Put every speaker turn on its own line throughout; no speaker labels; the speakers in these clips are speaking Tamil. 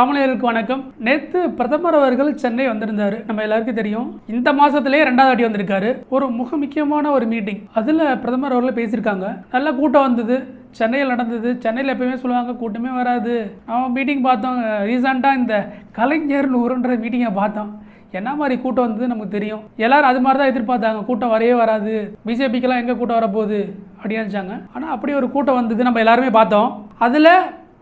தமிழர்களுக்கு வணக்கம். நேற்று பிரதமர் அவர்கள் சென்னை வந்திருந்தாரு. நம்ம எல்லாருக்கும் தெரியும். இந்த மாசத்திலேயே ரெண்டாவது வாட்டி வந்திருக்காரு. ஒரு மிக முக்கியமான ஒரு மீட்டிங் அதில் பிரதமர் அவர்கள் பேசியிருக்காங்க. நல்ல கூட்டம் வந்தது. சென்னையில் நடந்தது. சென்னையில் எப்பயுமே சொல்லுவாங்க கூட்டமே வராது. நம்ம மீட்டிங் பார்த்தோம். ரீசெண்டாக இந்த கலைஞர் நூறுன்ற மீட்டிங்கை பார்த்தோம். என்ன மாதிரி கூட்டம் வந்தது நமக்கு தெரியும். எல்லாரும் அது மாதிரி தான் எதிர்பார்த்தாங்க. கூட்டம் வரவே வராது. பிஜேபிக்கெல்லாம் எங்கே கூட்டம் வரப்போகுது? அப்படின்னு நினச்சாங்க. ஆனால் அப்படி ஒரு கூட்டம் வந்தது நம்ம எல்லாருமே பார்த்தோம். அதில்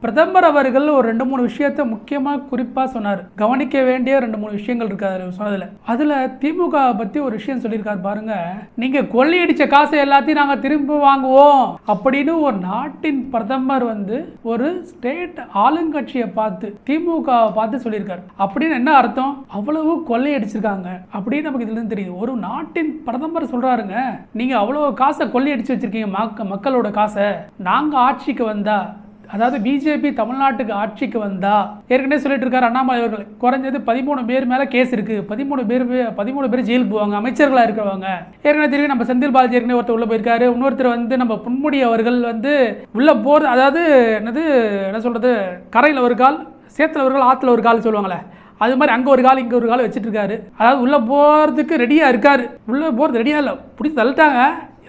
பிரதமர் அவர்கள் ஒரு ரெண்டு மூணு விஷயத்த முக்கியமாக குறிப்பாக சொன்னார். கவனிக்க வேண்டிய ரெண்டு மூணு விஷயங்கள் இருக்கு அதில் சொன்னதில். அதில் திமுக பற்றி ஒரு விஷயம் சொல்லியிருக்காரு பாருங்க. நீங்கள் கொள்ளையடித்த காசை எல்லாத்தையும் நாங்கள் திரும்ப வாங்குவோம் அப்படின்னு ஒரு நாட்டின் பிரதமர் வந்து ஒரு ஸ்டேட் ஆளுங்கட்சியை பார்த்து திமுக பார்த்து சொல்லியிருக்காரு. அப்படின்னு என்ன அர்த்தம்? அவ்வளவு கொள்ளையடிச்சிருக்காங்க அப்படின்னு நமக்கு இதுலேருந்து தெரியுது. ஒரு நாட்டின் பிரதமர் சொல்கிறாருங்க நீங்கள் அவ்வளோ காசை கொள்ளையடிச்சு வச்சிருக்கீங்க மக்க- மக்களோட காசை. நாங்கள் ஆட்சிக்கு வந்தால் அதாவது பிஜேபி தமிழ்நாட்டுக்கு ஆட்சிக்கு வந்தா ஏற்கனவே சொல்லிட்டு இருக்காரு அண்ணாமலை அவர்கள் குறைஞ்சது பதிமூணு பேர் மேல கேஸ் இருக்கு. பதிமூணு பேர் பதிமூணு பேர் ஜெயிலுக்கு போவாங்க அமைச்சர்களா இருக்கிறவங்க. ஏற்கனவே தெரியும் நம்ம செந்தில் பாலாஜி ஏற்கனவே ஒருத்தர் உள்ள போயிருக்காரு. இன்னொருத்தர் வந்து நம்ம பொன்முடி அவர்கள் வந்து உள்ள போறது அதாவது என்னது என்ன சொல்றது கரையில் ஒரு கால் சேத்துல ஒரு கால் ஆத்துல ஒரு கால் சொல்லுவாங்களே அது மாதிரி அங்கே ஒரு கால் இங்கே ஒரு கால் வச்சுட்டு இருக்காரு. அதாவது உள்ளே போகிறதுக்கு ரெடியாக இருக்காரு. உள்ளே போகிறது ரெடியாக இல்லை பிடிச்சி தள்ளிட்டாங்க.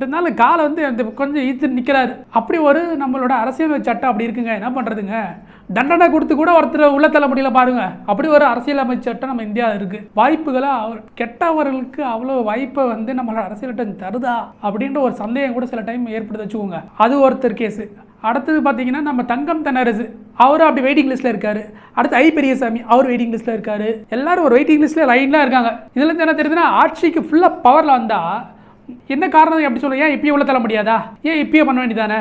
இருந்தாலும் காலை வந்து அந்த கொஞ்சம் ஈத்து நிற்கிறாரு அப்படி ஒரு நம்மளோட அரசியல் சட்டம் அப்படி இருக்குங்க. என்ன பண்ணுறதுங்க தண்டனை கொடுத்து கூட ஒருத்தர் உள்ள தள்ள முடியல பாருங்க. அப்படி ஒரு அரசியல் சட்டம் நம்ம இந்தியா இருக்கு. வாய்ப்புகளை அவர் கெட்டவர்களுக்கு அவ்வளோ வாய்ப்பை வந்து நம்மளோட அரசியல் சட்டம் தருதா அப்படின்ற ஒரு சந்தேகம் கூட சில டைம் ஏற்படுத்த வச்சுக்கோங்க. அது ஒருத்தர் கேஸு அடுத்தது பார்த்தீங்கன்னா நம்ம தங்கம் தென்னரசு அவரும் அப்படி வெயிட்டிங் லிஸ்ட்டில் இருக்காரு. அடுத்து ஐ பெரியசாமி அவர் வெயிட்டிங் லிஸ்ட்டில் இருக்காரு. எல்லாரும் ஒரு வெயிட்டிங் லிஸ்ட்டில் லைன்லாம் இருக்காங்க. இதுல இருந்து என்ன தெரியுதுன்னா ஆட்சிக்கு ஃபுல்லாக பவரில் வந்தால் என்ன காரணம் எப்படி சொல்ல ஏன் இப்பயே உள்ள தள்ள முடியாதா? ஏன் இப்பயே பண்ண வேண்டியதானே?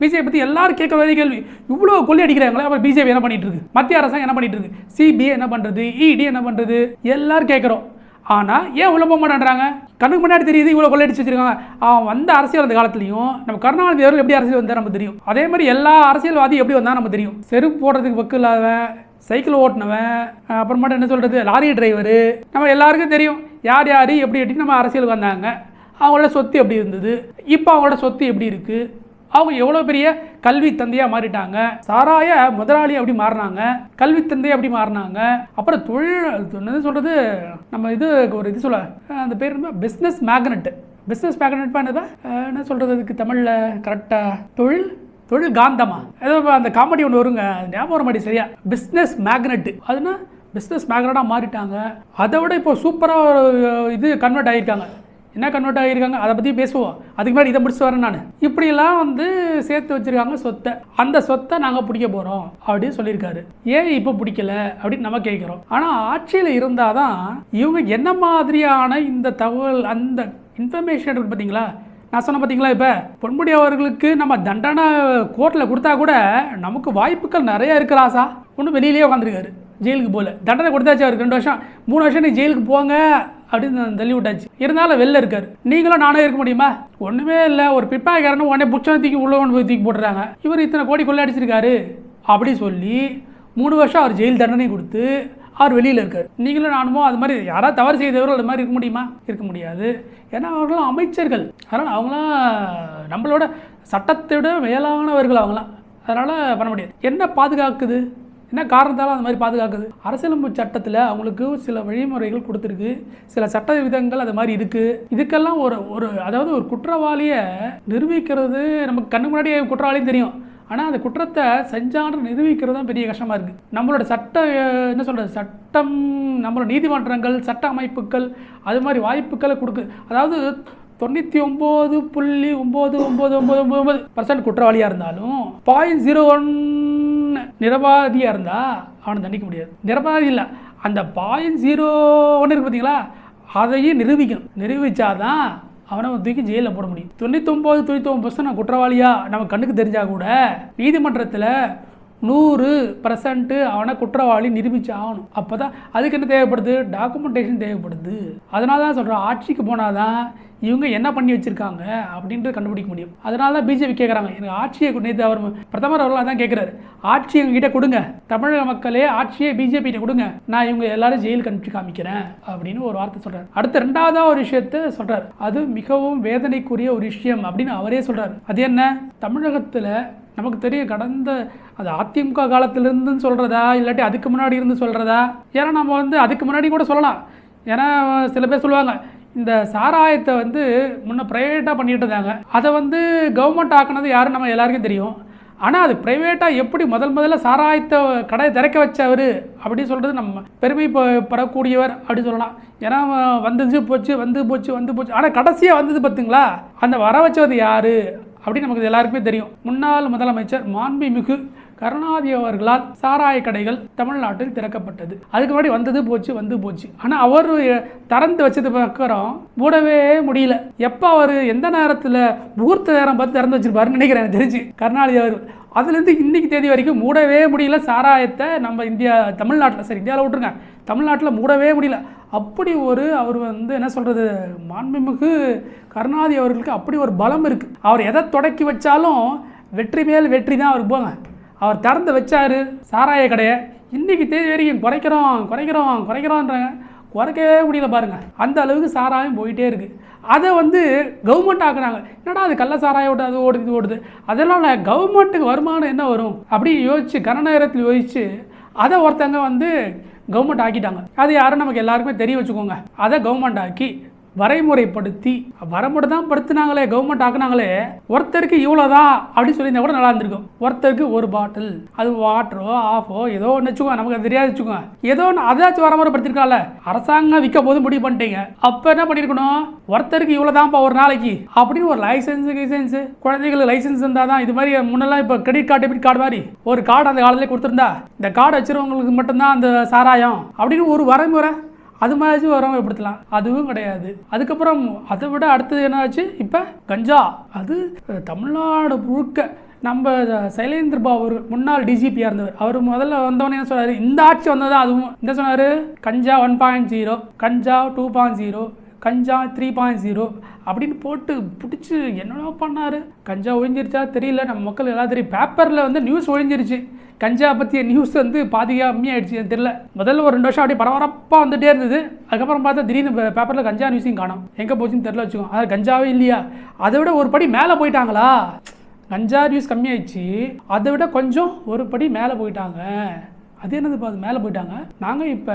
பிஜேபி பற்றி எல்லாரும் கேட்குற வரை கேள்வி. இவ்வளோ கொள்ளை அடிக்கிறாங்களே அப்புறம் பிஜேபி என்ன பண்ணிட்டு இருக்கு? மத்திய அரசாங்கம் என்ன பண்ணிட்டு இருக்கு? சிபிஐ என்ன பண்ணுறது இடி என்ன பண்ணுறது எல்லாரும் கேட்குறோம். ஆனால் ஏன் உள்ள போக மாட்டேன்றாங்க? கண்ணுக்கு முன்னாடி தெரியுது இவ்வளோ கொள்ளையடிச்சு வச்சிருக்காங்க. அவன் வந்த அரசியல் வந்த காலத்துலையும் நம்ம கருணாநிதி அவர்கள் எப்படி அரசியல் வந்தால் நமக்கு தெரியும். அதே மாதிரி எல்லா அரசியல்வாதியும் எப்படி வந்தால் நமக்கு தெரியும். செருப்பு போடுறதுக்கு வக்கு இல்லாதவன் சைக்கிள் ஓட்டினவன் அப்புறமேட்டு என்ன சொல்கிறது லாரி டிரைவரு நம்ம எல்லாருக்கும் தெரியும். யார் யார் எப்படி எப்படி நம்ம அரசியலுக்கு வந்தாங்க? அவங்களோட சொத்து எப்படி இருந்தது? இப்போ அவங்களோட சொத்து எப்படி இருக்குது அவங்க எவ்வளோ பெரிய கல்வி தந்தையாக மாறிட்டாங்க? சாராய முதலாளி அப்படி மாறினாங்க? கல்வி தந்தை அப்படி மாறினாங்க? அப்புறம் தொழில் என்ன சொல்கிறது நம்ம இது ஒரு இது சொல்ல அந்த பேர் பிஸ்னஸ் மேக்னெட் பிஸ்னஸ் மேக்னெட் பண்ணதா என்ன சொல்கிறது அதுக்கு தமிழில்? கரெக்டாக தொழில் தொழில் காந்தமா? ஏதோ அந்த காமெடி ஒன்று வருங்க. ஞாபகம் வர மாட்டேன் சரியா? பிஸ்னஸ் மேக்னெட்டு அதுனா பிஸ்னஸ் மேக்னட்டாக மாறிட்டாங்க. அதை விட இப்போ சூப்பராக இது கன்வெர்ட் ஆகியிருக்காங்க என்ன கன்வெர்ட் ஆகியிருக்காங்க? அதை பற்றி பேசுவோம். அதுக்கு முன்னாடி இதை முடிச்சு வரேன் நான். இப்படிலாம் வந்து சேர்த்து வச்சுருக்காங்க சொத்தை. அந்த சொத்தை நாங்கள் பிடிக்க போகிறோம் அப்படின்னு சொல்லியிருக்காரு. ஏன் இப்போ பிடிக்கல அப்படின்னு நம்ம கேட்குறோம். ஆனால் ஆட்சியில் இருந்தால் தான் இவங்க என்ன மாதிரியான இந்த தகவல் அந்த இன்ஃபர்மேஷன் இருக்குது பார்த்தீங்களா நான் சொன்ன பார்த்தீங்களா இப்போ? பொன்முடி அவர்களுக்கு நம்ம தண்டனை கோர்ட்டில் கொடுத்தா கூட நமக்கு வாய்ப்புகள் நிறைய இருக்கிறாசா ஒன்றும் வெளியிலேயே உட்காந்துருக்காரு ஜெயிலுக்கு போகல. தண்டனை கொடுத்தாச்சு அவருக்கு. ரெண்டு வருஷம் மூணு வருஷம் நீ ஜெயிலுக்கு போங்க. அப்படின்னு தள்ளி விட்டாச்சு இருந்தாலும் வெளில இருக்காரு. நீங்களும் நானும் இருக்க முடியுமா? ஒன்றுமே இல்லை. ஒரு பிப்பாய்க்காரனு உடனே புச்சனை தூக்கி உள்ள கொண்டு போய் தூக்கி போட்டுறாங்க. இவர் இத்தனை கோடி கொள்ளை அடிச்சிருக்காரு அப்படி சொல்லி மூணு வருஷம் அவர் ஜெயில் தண்டனை கொடுத்து அவர் வெளியில் இருக்கார். நீங்களும் நானுமோ அது மாதிரி யாராவது தவறு செய்தவர்கள் அது மாதிரி இருக்க முடியுமா? இருக்க முடியாது. ஏன்னா அவர்களும் அமைச்சர்கள். அதனால் அவங்களாம் நம்மளோட சட்டத்தை விட மேலானவர்கள் அவங்களாம். அதனால் பண்ண முடியாது. என்ன பாதுகாக்குது? என்ன காரணத்தால் அந்த மாதிரி பாதுகாக்குது? அரசியலமைப்பு சட்டத்தில் அவங்களுக்கு சில வழிமுறைகள் கொடுத்துருக்கு. சில சட்ட விதங்கள் அது மாதிரி இருக்குது இதுக்கெல்லாம் ஒரு ஒரு அதாவது ஒரு குற்றவாளியை நிரூபிக்கிறது நமக்கு கண்ணு முன்னாடியே குற்றவாளியும் தெரியும். ஆனால் அந்த குற்றத்தை செஞ்சான்னு நிரூபிக்கிறது தான் பெரிய கஷ்டமாக இருக்குது நம்மளோட சட்ட என்ன சொல்கிறது சட்டம் நம்மளோட நீதிமன்றங்கள் சட்ட அமைப்புகள் அது மாதிரி வாய்ப்புகளை கொடுக்கு அதாவது தொண்ணூற்றி ஒம்பது புள்ளி ஒம்பது ஒம்பது ஒம்பது ஒம்பது ஒம்பது பர்சன்ட் குற்றவாளியாக இருந்தாலும் பாயிண்ட் ஜீரோ ஒன் நிரபாதியாக இருந்தால் அவனை தண்டிக்க முடியாது. நிரபாதி இல்லை. அந்த பாயிண்ட் ஜீரோ ஒன்று இருக்கு பார்த்தீங்களா அதையும் நிரூபிக்கணும். நிரூபித்தாதான் அவனை தூக்கி ஜெயிலில் போட முடியும். தொண்ணூத்தொம்பது தொண்ணூத்தொம்பது பர்சன்ட் நான் குற்றவாளியா? நம்ம கண்ணுக்கு தெரிஞ்சா கூட நீதிமன்றத்தில் நூறு பர்சன்ட்டு அவனை குற்றவாளி நிரூபிச்சு ஆகணும் அப்போ தான் அதுக்கு என்ன தேவைப்படுது? டாக்குமெண்டேஷன் தேவைப்படுது. அதனால தான் சொல்கிறேன் ஆட்சிக்கு போனால் தான் இவங்க என்ன பண்ணி வச்சுருக்காங்க அப்படின்றது கண்டுபிடிக்க முடியும். அதனால தான் பிஜேபி கேட்குறாங்க எனக்கு ஆட்சியை நேற்று அவர் பிரதமர் அவர்கள் அதான் கேட்குறாரு ஆட்சி எங்ககிட்ட கொடுங்க. தமிழக மக்களே ஆட்சியை பிஜேபிகிட்ட கொடுங்க. நான் இவங்க எல்லாரும் ஜெயில் அனுப்பிச்சு காமிக்கிறேன் அப்படின்னு ஒரு வார்த்தை சொல்றாரு. அடுத்த ரெண்டாவதா ஒரு விஷயத்த சொல்கிறார் அது மிகவும் வேதனைக்குரிய ஒரு விஷயம் அப்படின்னு அவரே சொல்றாரு. அது என்ன? தமிழகத்தில் நமக்கு தெரியும் கடந்த அது அதிமுக காலத்திலிருந்துன்னு சொல்கிறதா இல்லாட்டி அதுக்கு முன்னாடி இருந்து சொல்கிறதா ஏன்னா நம்ம வந்து அதுக்கு முன்னாடி கூட சொல்லலாம். ஏன்னா சில பேர் சொல்லுவாங்க இந்த சாராயத்தை வந்து முன்னே ப்ரைவேட்டாக பண்ணிட்டு இருந்தாங்க அதை வந்து கவர்மெண்ட் ஆக்குனது யாருன்னு நம்ம எல்லாருக்கும் தெரியும். ஆனால் அது ப்ரைவேட்டாக எப்படி முதல் முதல்ல சாராயத்தை கடை திறக்க வச்சவர் அப்படின்னு சொல்கிறது நம்ம பெருமை படக்கூடியவர் பெறக்கூடியவர் சொல்லலாம். ஏன்னா வந்துச்சு போச்சு வந்து போச்சு வந்து போச்சு. ஆனால் கடைசியாக வந்தது பார்த்துங்களா அந்த வர வச்சது யார்? அப்படின்னு நமக்கு எல்லாருக்குமே தெரியும். முன்னாள் முதலமைச்சர் மாண்புமிகு கருணாநிதி அவர்களால் சாராய கடைகள் தமிழ்நாட்டில் திறக்கப்பட்டது. அதுக்கு முன்னாடி வந்தது போச்சு வந்து போச்சு. ஆனால் அவர் திறந்து வச்சது பக்கம் மூடவே முடியல. எப்போ அவர் எந்த நேரத்தில் முகூர்த்த நேரம் பார்த்து திறந்து வச்சிருப்பாருன்னு நினைக்கிறேன் எனக்கு தெரிஞ்சு. கருணாநிதி அவர் அதுலேருந்து இன்னைக்கு தேதி வரைக்கும் மூடவே முடியல. சாராயத்தை நம்ம இந்தியா தமிழ்நாட்டில் சரி இந்தியாவில் விட்டுருங்க. தமிழ்நாட்டில் மூடவே முடியல. அப்படி ஒரு அவர் வந்து என்ன சொல்கிறது மாண்புமிகு கருணாநிதி அவர்களுக்கு அப்படி ஒரு பலம் இருக்குது அவர் எதை தொடக்கி வச்சாலும் வெற்றி மேல் வெற்றி தான் அவருக்கு போங்க. அவர் திறந்து வச்சார். சாராய கடையை. இன்றைக்கி தேதி வரைக்கும் குறைக்கிறோம் குறைக்கிறோம் குறைக்கிறோன்றாங்க. குறைக்கவே முடியல பாருங்கள் அந்த அளவுக்கு சாராயம் போயிட்டே இருக்குது அதை வந்து கவர்மெண்ட் ஆக்குறாங்க. என்னடா அது கள்ள சாராயம் ஓட்டு அது ஓடுது இது ஓடுது. அதனால் கவர்மெண்ட்டுக்கு வருமானம் என்ன வரும்? அப்படி யோசிச்சு கனநேரத்தில் யோசித்து அதை ஒருத்தங்க வந்து கவர்மெண்ட் ஆக்கிட்டாங்க. அது யாரும் நமக்கு எல்லாருக்குமே தெரிய வச்சுக்கோங்க. அதை கவர்மெண்ட் ஆக்கி வரைமுறைப்படுத்தி வரமுறை தான் படுத்துனாங்களே கவர்மெண்ட் ஆக்குனாங்களே ஒருத்தருக்கு இவ்வளோதான் அப்படின்னு சொல்லியிருந்தா கூட நல்லா இருந்திருக்கும். ஒருத்தருக்கு ஒரு பாட்டில் அது வாட்டரோ ஆஃபோ ஏதோ ஒன்று வச்சுக்கோங்க நமக்கு அது தெரியாது வச்சுக்கோங்க. ஏதோ ஒன்று அதாச்சும் வரமுறைப்படுத்திருக்காங்கல்ல அரசாங்கம் விற்க போது முடிவு பண்ணிட்டீங்க. அப்போ என்ன பண்ணியிருக்கணும்? ஒருத்தருக்கு இவ்வளோதான்ப்பா ஒரு நாளைக்கு அப்படின்னு ஒரு லைசன்ஸ் லைசன்ஸ் குழந்தைகளுக்கு லைசன்ஸ் இருந்தால் தான் இது மாதிரி முன்னெல்லாம் இப்போ கிரெடிட் கார்டு டெபிட் கார்டு மாதிரி ஒரு கார்டு அந்த காலத்திலே கொடுத்துருந்தா இந்த கார்டு வச்சிருவங்களுக்கு மட்டும்தான் அந்த சாராயம் அப்படின்னு ஒரு வரைமுறை அது மாதிரி வரவங்கப்படுத்தலாம் அதுவும் கிடையாது. அதுக்கப்புறம் அதை விட அடுத்தது என்னாச்சு? இப்போ கஞ்சா. அது தமிழ்நாடு முழுக்க நம்ம சைலேந்திர பாபு அவர்கள் முன்னாள் டிஜிபியாக இருந்தவர். அவர் முதல்ல வந்தவொடனே என்ன சொன்னார்? இந்த ஆட்சி வந்ததா? அதுவும் என்ன சொன்னார்? கஞ்சா ஒன் பாயிண்ட் ஜீரோ கஞ்சா டூ பாயிண்ட் ஜீரோ கஞ்சா த்ரீ பாயிண்ட் ஜீரோ அப்படின்னு போட்டு பிடிச்சி என்னென்ன பண்ணார். கஞ்சா ஒழிஞ்சிருச்சா? தெரியல. நம்ம மக்கள் எல்லாம் தெரியும் பேப்பரில் வந்து நியூஸ் ஒழிஞ்சிருச்சு. கஞ்சா பற்றிய நியூஸ் வந்து பாதியாக கம்மியாயிடுச்சு எனக்கு தெரியல. முதல்ல ஒரு ரெண்டு வருஷம் அப்படியே பரபரப்பாக வந்துட்டே இருந்தது. அதுக்கப்புறம் பார்த்தா திடீர்னு பேப்பரில் கஞ்சா நியூஸையும் காணும். எங்கே போச்சுன்னு தெரியல வச்சுக்கோங்க. அது கஞ்சாவே இல்லையா? அதை விட ஒரு படி மேலே போயிட்டாங்களா? கஞ்சா நியூஸ் கம்மியாயிடுச்சு. அதை விட கொஞ்சம் ஒரு படி மேலே போயிட்டாங்க. அது என்னது அது மேலே போயிட்டாங்க? நாங்கள் இப்போ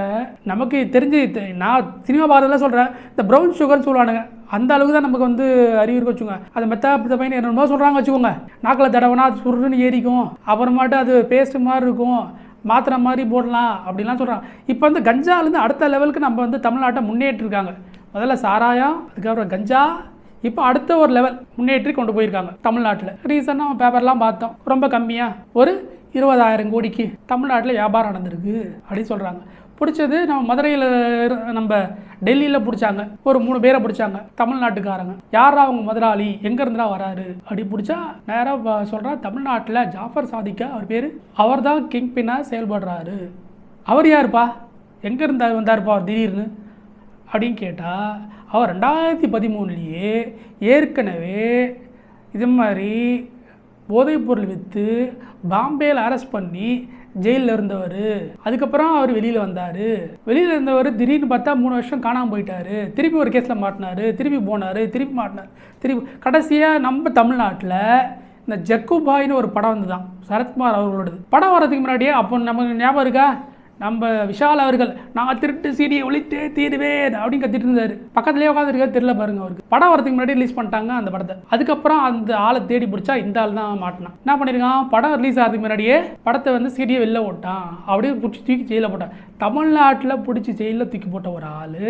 நமக்கு தெரிஞ்சு நான் சினிமா பார்த்ததில் சொல்கிறேன் இந்த ப்ரௌன் சுகர்னு சொல்லுவானுங்க. அந்த அளவுக்கு தான் நமக்கு வந்து அறிவு இருக்கு வச்சுக்கோங்க. அது மெத்தா பையன் என்னமோ சொல்கிறாங்க வச்சுக்கோங்க. நாக்கில் தடவைனா அது சுருன்னு ஏறிக்கும். அப்புறமாட்டு அது பேஸ்ட் மாதிரி இருக்கும். மாத்திரை மாதிரி போடலாம் அப்படிலாம் சொல்கிறாங்க இப்போ வந்து கஞ்சாலேருந்து அடுத்த லெவலுக்கு நம்ம வந்து தமிழ்நாட்டை முன்னேற்றிருக்காங்க முதல்ல சாராயம் அதுக்கப்புறம் கஞ்சா இப்போ அடுத்த ஒரு லெவல் முன்னேற்றி கொண்டு போயிருக்காங்க தமிழ்நாட்டில். ரீசெண்டாக பேப்பர்லாம் பார்த்தோம். ரொம்ப கம்மியாக ஒரு இருபதாயிரம் கோடிக்கு தமிழ்நாட்டில் வியாபாரம் நடந்திருக்கு அப்படின்னு சொல்கிறாங்க பிடிச்சது நம்ம மதுரையில் நம்ம டெல்லியில் பிடிச்சாங்க. ஒரு மூணு பேரை பிடிச்சாங்க. தமிழ்நாட்டுக்காரங்க. யாரா அவங்க முதலாளி? எங்கேருந்துடா வராரு? அப்படி பிடிச்சா நேராக சொல்கிறா தமிழ்நாட்டில் ஜாஃபர் சாதிக்கா அவர் பேர் அவர் தான் கிங் பின்னாக செயல்படுறாரு. அவர் யாருப்பா? எங்கேருந்து வந்தாருப்பா அவர் திடீர்னு? அப்படின்னு கேட்டால் அவர் ரெண்டாயிரத்தி பதிமூணுலேயே ஏற்கனவே இது மாதிரி போதைப்பொருள் விற்று பாம்பேயில் அரெஸ்ட் பண்ணி ஜெயிலில் இருந்தவர். அதுக்கப்புறம் அவர் வெளியில் வந்தார். வெளியில் இருந்தவர் திடீர்னு பார்த்தா மூணு வருஷம் காணாமல் போயிட்டார். திருப்பி ஒரு கேஸில் மாட்டினார். திருப்பி போனார். திருப்பி மாட்டினார். திருப்பி கடைசியாக நம்ம தமிழ்நாட்டில் இந்த ஜக்குபாயின்னு ஒரு படம் வந்து தான் சரத்குமார் அவர்களோடது. படம் வரதுக்கு முன்னாடியே அப்போ நமக்கு ஞாபகம் இருக்கா? நம்ம விஷால் அவர்கள் நான் திருட்டு சீடியை ஒழித்தே தீருவேன் அப்படின்னு கத்திட்டு இருந்தாரு. பக்கத்துலேயே உட்காந்துருக்காரு தெரியல பாருங்க அவருக்கு. படம் வரதுக்கு முன்னாடி ரிலீஸ் பண்ணிட்டாங்க அந்த படத்தை. அதுக்கப்புறம் அந்த ஆளை தேடி பிடிச்சா இந்த ஆள் தான் மாட்டினான். என்ன பண்ணியிருக்கான் படம் ரிலீஸ் ஆகிறதுக்கு முன்னாடியே படத்தை வந்து சீடியை வெளில ஓட்டான் அப்படியே பிடிச்சி தூக்கி ஜெயிலில் போட்டான். தமிழ்நாட்டில் பிடிச்சி ஜெயிலில் தூக்கி போட்ட ஒரு ஆள்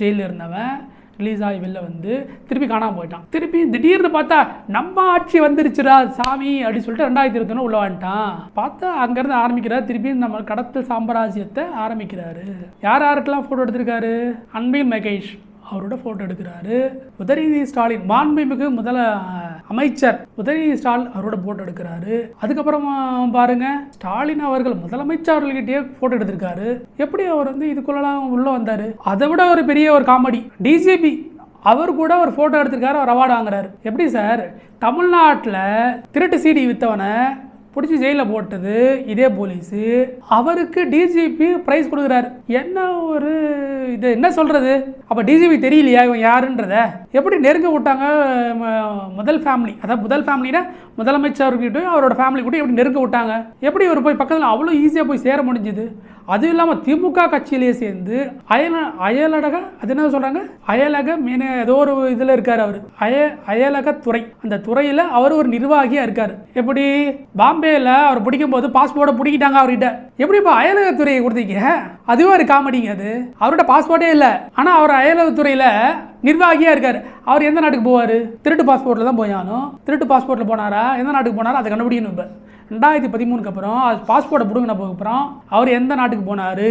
ஜெயிலில் இருந்தவன் ரிலீஸ் ஆகி வெளில வந்து திருப்பி காணாமல் போயிட்டான். திருப்பி திடீர்னு பார்த்தா நம்ம ஆட்சி வந்துருச்சுடா சாமி அப்படின்னு சொல்லிட்டு ரெண்டாயிரத்தி இருபத்தி உள்ள வந்துட்டான். பார்த்தா அங்கேருந்து ஆரம்பிக்கிறார். திருப்பி நம்ம கடத்தல் சாம்ராஜ்யத்தை ஆரம்பிக்கிறாரு. யார் யாருக்கெல்லாம் ஃபோட்டோ எடுத்திருக்காரு? அன்பில் மகேஷ். அவரோட ஃபோட்டோ எடுக்கிறாரு. உதயநிதி ஸ்டாலின் மாண்புமிகு முதல அமைச்சர் உதயநிதி ஸ்டாலின் அவரோட ஃபோட்டோ எடுக்கிறாரு. அதுக்கப்புறமா பாருங்க ஸ்டாலின் அவர்கள் முதலமைச்சர் அவர்கள்கிட்டயே ஃபோட்டோ எடுத்திருக்காரு. எப்படி அவர் வந்து இதுக்குள்ளலாம் உள்ள வந்தாரு? அதை விட ஒரு பெரிய ஒரு காமெடி டிஜிபி அவர் கூட ஒரு ஃபோட்டோ எடுத்திருக்காரு அவர் அவார்டு வாங்குறாரு. எப்படி சார்? தமிழ்நாட்டில் திருட்டு சீடி வித்தவனை பிடிச்சி ஜெயிலில் போட்டது இதே போலீஸு. அவருக்கு டிஜிபி ப்ரைஸ் கொடுக்குறாரு. என்ன ஒரு இது என்ன சொல்கிறது அப்போ டிஜிபி தெரியலையா இவன் யாருன்றத? எப்படி நெருங்க விட்டாங்க ம- முதல் ஃபேமிலி அதாவது முதல் ஃபேமிலினா முதலமைச்சர்கிட்டையும் அவரோட ஃபேமிலி கூட எப்படி நெருங்க விட்டாங்க? எப்படி இவர் போய் பக்கத்தில் அவ்வளோ ஈஸியாக போய் சேர முடிஞ்சுது? அதுவும் இல்லாமல் திமுக கட்சியிலேயே சேர்ந்து அயல அயலடக அது என்ன சொல்கிறாங்க அயலக மீன ஏதோ ஒரு இதில் இருக்கார் அவர். அய அயலக துறை அந்த துறையில் அவர் ஒரு நிர்வாகியாக இருக்கார். எப்படி? பாம்பேயில் அவர் பிடிக்கும்போது பாஸ்போர்ட்டை பிடிக்கிட்டாங்க அவர்கிட்ட. எப்படி இப்போ அயலகத்துறையை கொடுத்தீங்க அதுவும் ஒரு காமெடிங்க அது. அவரோட பாஸ்போர்ட்டே இல்லை. ஆனால் அவர் அயலகத்துறையில் நிர்வாகியாக இருக்கார். அவர் எந்த நாட்டுக்கு போவார்? திருட்டு பாஸ்போர்ட்டில் தான் போயானோ திருட்டு பாஸ்போர்ட்டில் போனாரா? எந்த நாட்டுக்கு போனாரா? அதை கண்டுபிடிக்கணும் இப்போ. ரெண்டாயிரத்தி பதிமூணுக்கு அப்புறம் அது பாஸ்போர்ட்டை பிடுங்கின அப்புறம் அவர் எந்த நாட்டுக்கு போனார்?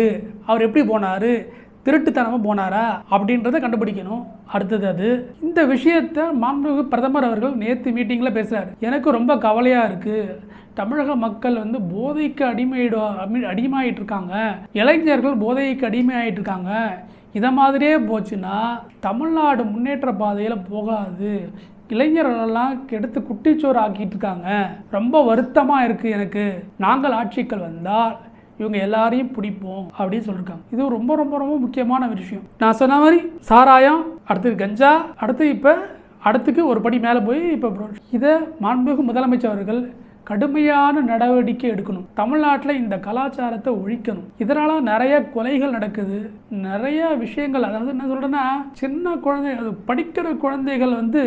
அவர் எப்படி போனார்? திருட்டுத்தனமாக போனாரா அப்படின்றத கண்டுபிடிக்கணும். அடுத்தது அது இந்த விஷயத்தை மாண்புமிகு பிரதமர் அவர்கள் நேற்று மீட்டிங்கில் பேசுகிறார் எனக்கு ரொம்ப கவலையாக இருக்குது தமிழக மக்கள் வந்து போதைக்கு அடிமையிட அடி அடிமையாயிட்டு இருக்காங்க இளைஞர்கள் போதைக்கு அடிமையாயிட்டு இருக்காங்க இதை மாதிரியே போச்சுன்னா தமிழ்நாடு முன்னேற்ற பாதையில் போகாது. இளைஞர்களெல்லாம் கெடுத்து குட்டிச்சோறு ஆக்கிட்டு இருக்காங்க ரொம்ப வருத்தமாக இருக்குது எனக்கு. நாங்கள் ஆட்சிகள் வந்தால் இவங்க எல்லாரையும் பிடிப்போம் அப்படின்னு சொல்லியிருக்காங்க இது ரொம்ப ரொம்ப ரொம்ப முக்கியமான விஷயம். நான் சொன்ன மாதிரி சாராயம் அடுத்தது கஞ்சா அடுத்து இப்போ அடுத்துக்கு ஒரு படி மேலே போய் இப்போ இதை மாண்புமிகு முதலமைச்சர் அவர்கள் கடுமையான நடவடிக்கை எடுக்கணும். தமிழ்நாட்டில் இந்த கலாச்சாரத்தை ஒழிக்கணும். இதனால நிறைய கொலைகள் நடக்குது. நிறைய விஷயங்கள் அதாவது என்ன சொல்றேன்னா சின்ன குழந்தை அது படிக்கிற குழந்தைகள் வந்து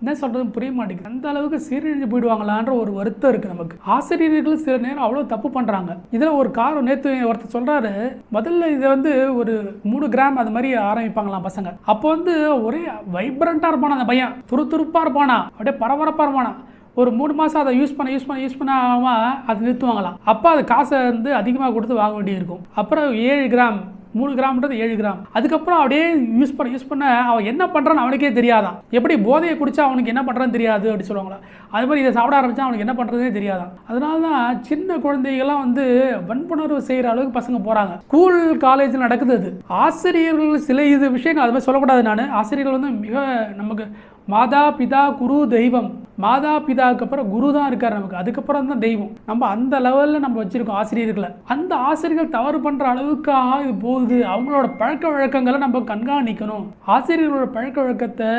என்ன சொல்றது புரிய மாட்டேங்குது. அந்த அளவுக்கு சீரழிஞ்சு போயிடுவாங்களான்ற ஒரு வருத்தம் இருக்கு நமக்கு. ஆசிரியர்கள் சில நேரம் அவ்வளோ தப்பு பண்றாங்க. இதில் ஒரு காரம் நேற்று ஒருத்தர் சொல்றாரு முதல்ல இதை வந்து ஒரு மூணு கிராம் அது மாதிரி ஆரம்பிப்பாங்களாம் பசங்க. அப்போ வந்து ஒரே வைப்ரண்ட்டாக இருப்பானா அந்த பையன். துருதுருப்பாக இருப்பானா? அப்படியே பரபரப்பாக இருப்பானா? ஒரு மூணு மாதம் அதை யூஸ் பண்ண யூஸ் பண்ண யூஸ் பண்ணாமல் அதை நிறுத்துவாங்களாம். அப்போ அது காசை வந்து அதிகமாக கொடுத்து வாங்க வேண்டியிருக்கும். அப்புறம் ஏழு கிராம் மூணு கிராம்ன்றது ஏழு கிராம். அதுக்கப்புறம் அப்படியே யூஸ் பண்ண யூஸ் பண்ண அவன் என்ன பண்ணுறான்னு அவனுக்கே தெரியாதான். எப்படி போதையை குடிச்சா அவனுக்கு என்ன பண்ணுறான்னு தெரியாது அப்படின்னு சொல்லுவாங்களா. அது மாதிரி இதை சாப்பிட ஆரம்பிச்சா அவனுக்கு என்ன பண்ணுறதே தெரியாதான். அதனால தான் சின்ன குழந்தைகள்லாம் வந்து வன்புணர்வு செய்கிற அளவுக்கு பசங்க போகிறாங்க ஸ்கூல் காலேஜில் நடக்குது அது. ஆசிரியர்கள் சில இது விஷயங்கள் அது மாதிரி சொல்லக்கூடாது நான். ஆசிரியர்கள் வந்து மிக நமக்கு மாதா பிதா குரு தெய்வம் மாதா பிதாவுக்கு அப்புறம் குரு தான் இருக்கார் நமக்கு. அதுக்கப்புறம் தான் தெய்வம். நம்ம அந்த லெவலில் நம்ம வச்சுருக்கோம் ஆசிரியர்களை. அந்த ஆசிரியர்கள் தவறு பண்ணுற அளவுக்காக இது போகுது. அவங்களோட பழக்க வழக்கங்களை நம்ம கண்காணிக்கணும். ஆசிரியர்களோட பழக்க வழக்கத்தை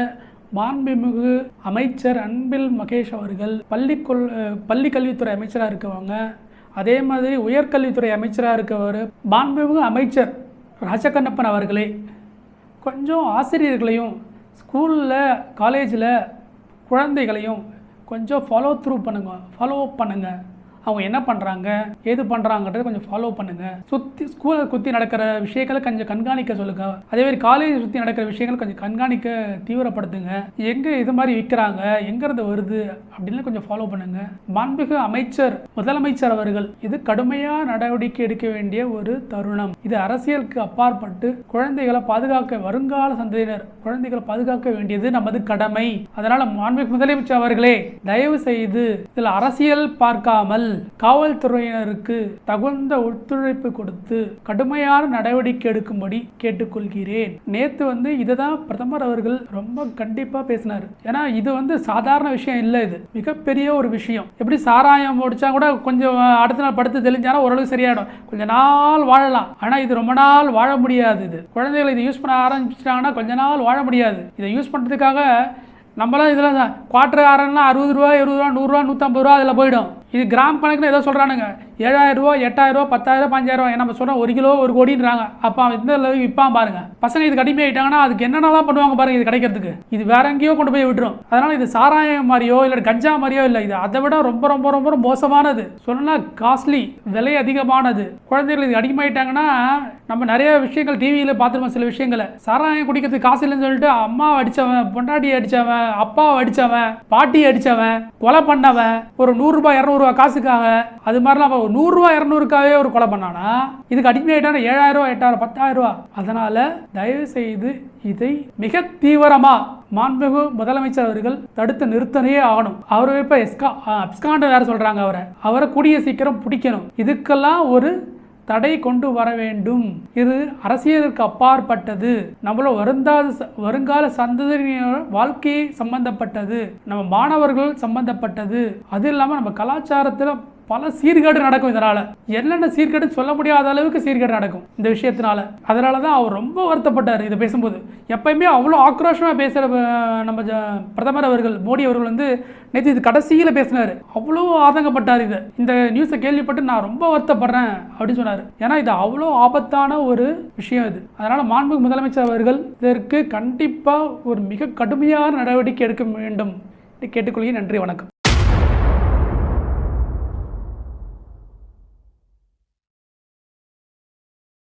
மாண்புமிகு அமைச்சர் அன்பில் மகேஷ் அவர்கள் பள்ளி கொள் பள்ளி கல்வித்துறை அமைச்சராக இருக்கவங்க அதே மாதிரி உயர்கல்வித்துறை அமைச்சராக இருக்கவர் மாண்புமிகு அமைச்சர் ராஜகண்ணப்பன் அவர்களே கொஞ்சம் ஆசிரியர்களையும் ஸ்கூலில் காலேஜில் குழந்தைகளையும் கொஞ்சம் ஃபாலோ த்ரூ பண்ணுங்க. ஃபாலோ பண்ணுங்கள் அவங்க என்ன பண்ணுறாங்க ஏது பண்ணுறாங்கன்றத கொஞ்சம் ஃபாலோ பண்ணுங்கள் சுற்றி ஸ்கூலை சுற்றி நடக்கிற விஷயங்களை கொஞ்சம் கண்காணிக்க சொல்லுங்கள் அதே மாதிரி காலேஜ் சுற்றி நடக்கிற விஷயங்களை கொஞ்சம் கண்காணிக்க தீவிரப்படுத்துங்க. எங்கே இது மாதிரி விற்கிறாங்க எங்கேருந்து வருது அப்படின்னு கொஞ்சம் ஃபாலோ பண்ணுங்க. மாண்புமிகு அமைச்சர் முதலமைச்சர் அவர்கள் இது கடுமையாக நடவடிக்கை எடுக்க வேண்டிய ஒரு தருணம். இது அரசியலுக்கு அப்பாற்பட்டு குழந்தைகளை பாதுகாக்க வருங்கால சந்ததியினர் குழந்தைகளை பாதுகாக்க வேண்டியது நமது கடமை. அதனால் மாண்புமிகு முதலமைச்சர் அவர்களே தயவு செய்து இதில் அரசியல் பார்க்காமல் காவல்துறையினருக்கு தகுந்த ஒத்துழைப்பு கொடுத்து கடுமையான நடவடிக்கை எடுக்கும்படி கேட்டுக்கொள்கிறேன். நேத்து வந்து இதை தான் பிரதமர் அவர்கள் ரொம்ப கண்டிப்பா பேசினார். ஏன்னா இது வந்து சாதாரண விஷயம் இல்லை இது. மிகப்பெரிய ஒரு விஷயம். எப்படி சாராயம் முடிச்சா கூட கொஞ்சம் அடுத்த நாள் படுத்து தெளிஞ்சாலும் ஓரளவுக்கு சரியாயிடும். கொஞ்ச நாள் வாழலாம். ஆனா இது ரொம்ப நாள் வாழ முடியாது இது. குழந்தைகள் இதை யூஸ் பண்ண ஆரம்பிச்சிட்டாங்கன்னா கொஞ்ச நாள் வாழ முடியாது. இதை யூஸ் பண்ணுறதுக்காக நம்மளாம் இதில் குவார்டர் ஆரன்னா அறுபது ரூபா இருபது ரூபா நூறுரூவா நூற்றம்பது ரூபா அதில் போயிடும். இது கிராம் கணக்கில் ஏதோ சொல்கிறானுங்க ஏழாயிரம் ரூபா எட்டாயிரம் ரூபா பத்தாயிரம் பஞ்சாயிரம் ரூபா நம்ம சொல்கிறோம் ஒரு கிலோ ஒரு கோடின்றாங்க. அப்போ அவன் எந்த அளவுக்கு விற்பான் பாருங்க. பசங்க இது கடுமை ஆகிட்டாங்கன்னா அதுக்கு என்னென்னலாம் பண்ணுவாங்க பாருங்க இது கிடைக்கிறதுக்கு. இது வேற எங்கேயோ கொண்டு போய் விட்டுரும். அதனால இது சாராயம் மாதிரியோ இல்லை கஞ்சா மாதிரியோ இல்லை இது. அதை விட ரொம்ப ரொம்ப ரொம்ப மோசமானது. சொல்லணும்னா காஸ்ட்லி விலை அதிகமானது. குழந்தைகள் இது அடிமையாயிட்டாங்கன்னா நம்ம நிறைய விஷயங்கள் டிவியில் பார்த்துருப்போம் சில விஷயங்களை. சாராயம் குடிக்கிறதுக்கு காசு இல்லைன்னு சொல்லிட்டு அம்மாவை அடித்தவன் பொண்டாட்டி அடித்தவன் அப்பாவை அடித்தவன் பாட்டி அடித்தவன் கொலை பண்ணவன் ஒரு நூறுரூபா இரநூறுவா காசுக்காக அது மாதிரிலாம் அவன் ஒரு நூறுரூவா இரநூறுக்காகவே ஒரு கொலை பண்ணானா? இதுக்கு அடிமையாயிட்டான? ஏழாயிரம் ரூபா எட்டாயிரம் பத்தாயிரம் ரூபா. அதனால தயவு செய்து இதை மிக தீவிரமா மாண்புமிகு முதலமைச்சர் அவர்கள் தடுத்து நிறுத்தனே ஆகணும். அவர் இப்போ எஸ்கா அப்ஸ்காண்டு வேற சொல்றாங்க அவரை. அவரை கூடிய சீக்கிரம் பிடிக்கணும். இதுக்கெல்லாம் ஒரு தடை கொண்டு வர வேண்டும். இது அரசியலுக்கு அப்பாற்பட்டது. நம்மள வருந்தாத ச- வருங்கால சந்ததியினர் வாழ்க்கையை சம்பந்தப்பட்டது. நம்ம மாணவர்கள் சம்பந்தப்பட்டது. அது இல்லாமல் நம்ம கலாச்சாரத்தில் பல சீர்கேடு நடக்கும் இதனால். என்னென்ன சீர்கேடுன்னு சொல்ல முடியாத அளவுக்கு சீர்கேடு நடக்கும் இந்த விஷயத்தினால. அதனால தான் அவர் ரொம்ப வருத்தப்பட்டார் இதை பேசும்போது. எப்பயுமே அவ்வளோ ஆக்ரோஷமாக பேசுகிற நம்ம ஜ- பிரதமர் அவர்கள் மோடி அவர்கள் வந்து நேற்று இது கடைசியில் பேசினார். அவ்வளோ ஆதங்கப்பட்டார் இது. இந்த நியூஸை கேள்விப்பட்டு நான் ரொம்ப வருத்தப்படுறேன் அப்படின்னு சொன்னார். ஏன்னா இது அவ்வளோ ஆபத்தான ஒரு விஷயம் இது. அதனால் மாண்புமிகு முதலமைச்சர் அவர்கள் இதற்கு கண்டிப்பாக ஒரு மிக கடுமையான நடவடிக்கை எடுக்க வேண்டும். என்று கேட்டுக்கொள்கிறேன். நன்றி வணக்கம்.